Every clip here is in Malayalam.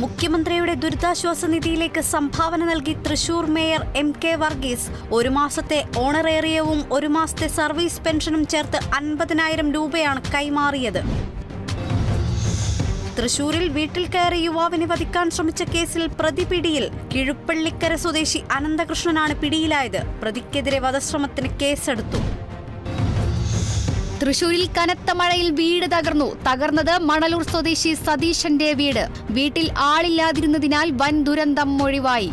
മുഖ്യമന്ത്രിയുടെ ദുരിതാശ്വാസ നിധിയിലേക്ക് സംഭാവന നൽകി Thrissur mayor M K Varghese. ഒരു മാസത്തെ ഓണറേറിയവും ഒരു മാസത്തെ സർവീസ് പെൻഷനും ചേർത്ത് അൻപതിനായിരം രൂപയാണ് കൈമാറിയത്. തൃശൂരിൽ വീട്ടിൽ കയറി യുവാവിനെ വധിക്കാൻ ശ്രമിച്ച കേസിൽ പ്രതി പിടിയിൽ കിഴുപ്പള്ളിക്കര സ്വദേശി അനന്തകൃഷ്ണനാണ് പിടിയിലായത്. പ്രതിക്കെതിരെ വധശ്രമത്തിന് കേസെടുത്തു. തൃശൂരിൽ കനത്ത മഴയിൽ വീട് തകർന്നു. തകർന്നത് മണലൂർ സ്വദേശി സതീശന്റെ വീട്. വീട്ടിൽ ആളില്ലാതിരുന്നതിനാൽ വൻ ദുരന്തം ഒഴിവായി.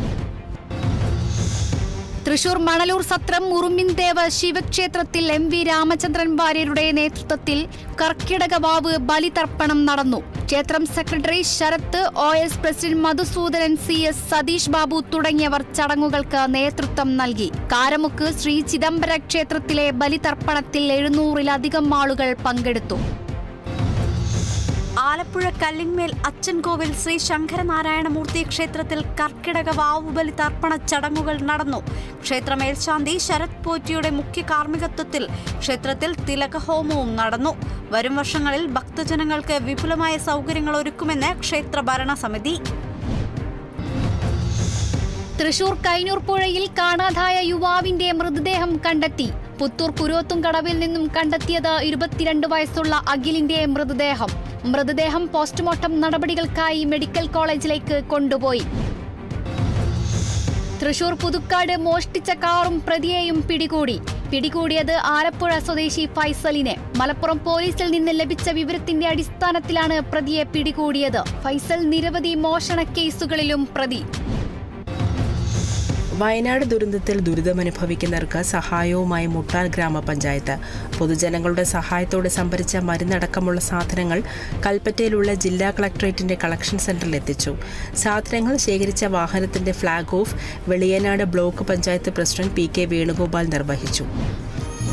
തൃശൂർ മണലൂർ സത്രം മുറുമിൻദേവ് ശിവക്ഷേത്രത്തിൽ എം വി രാമചന്ദ്രൻ വാര്യരുടെ നേതൃത്വത്തിൽ കർക്കിടക വാവ് ബലിതർപ്പണം നടന്നു. ക്ഷേത്രം secretary Sharath O S president Madhusoodanan C S Satheesh Babu തുടങ്ങിയവർ ചടങ്ങുകൾക്ക് നേതൃത്വം നൽകി. കാരമുക്ക് ശ്രീ ചിദംബര ക്ഷേത്രത്തിലെ ബലിതർപ്പണത്തിൽ എഴുന്നൂറിലധികം ആളുകൾ പങ്കെടുത്തു. ആലപ്പുഴ കല്ലിന്മേൽ അച്ചൻകോവിൽ ശ്രീ ശങ്കരനാരായണമൂർത്തി ക്ഷേത്രത്തിൽ കർക്കിടക വാവുബലി തർപ്പണ ചടങ്ങുകൾ നടന്നു. ക്ഷേത്ര മേൽശാന്തി ശരത് പോറ്റിയുടെ മുഖ്യ കാർമ്മികത്വത്തിൽ ക്ഷേത്രത്തിൽ തിലകഹോമവും നടന്നു. വരും വർഷങ്ങളിൽ ഭക്തജനങ്ങൾക്ക് വിപുലമായ സൗകര്യങ്ങൾ ഒരുക്കുമെന്ന് ക്ഷേത്ര ഭരണസമിതി. തൃശൂർ കൈനൂർ പുഴയിൽ കാണാതായ യുവാവിന്റെ മൃതദേഹം കണ്ടെത്തി. പുത്തൂർ കുരോത്തും കടവിൽ നിന്നും കണ്ടെത്തിയത് ഇരുപത്തിരണ്ട് വയസ്സുള്ള അഖിലിന്റെ മൃതദേഹം. മൃതദേഹം പോസ്റ്റ്മോർട്ടം നടപടികൾക്കായി മെഡിക്കൽ കോളേജിലേക്ക് കൊണ്ടുപോയി. തൃശൂർ പുതുക്കാട് മോഷ്ടിച്ച കാറും പ്രതിയെയും പിടികൂടി. പിടികൂടിയത് ആലപ്പുഴ സ്വദേശി ഫൈസലിനെ. മലപ്പുറം പോലീസിൽ നിന്ന് ലഭിച്ച വിവരത്തിന്റെ അടിസ്ഥാനത്തിലാണ് പ്രതിയെ പിടികൂടിയത്. ഫൈസൽ നിരവധി മോഷണ കേസുകളിലും പ്രതി. വയനാട് ദുരന്തത്തിൽ ദുരിതമനുഭവിക്കുന്നവർക്ക് സഹായവുമായി മുട്ടാൽ ഗ്രാമപഞ്ചായത്ത്. പൊതുജനങ്ങളുടെ സഹായത്തോടെ സംഭരിച്ച മരുന്നടക്കമുള്ള സാധനങ്ങൾ കൽപ്പറ്റയിലുള്ള ജില്ലാ കളക്ടറേറ്റിന്റെ കളക്ഷൻ സെന്ററിൽ എത്തിച്ചു. സാധനങ്ങൾ ശേഖരിച്ച വാഹനത്തിന്റെ flag off Veliyanad block panchayat president P K Venugopal നിർവഹിച്ചു.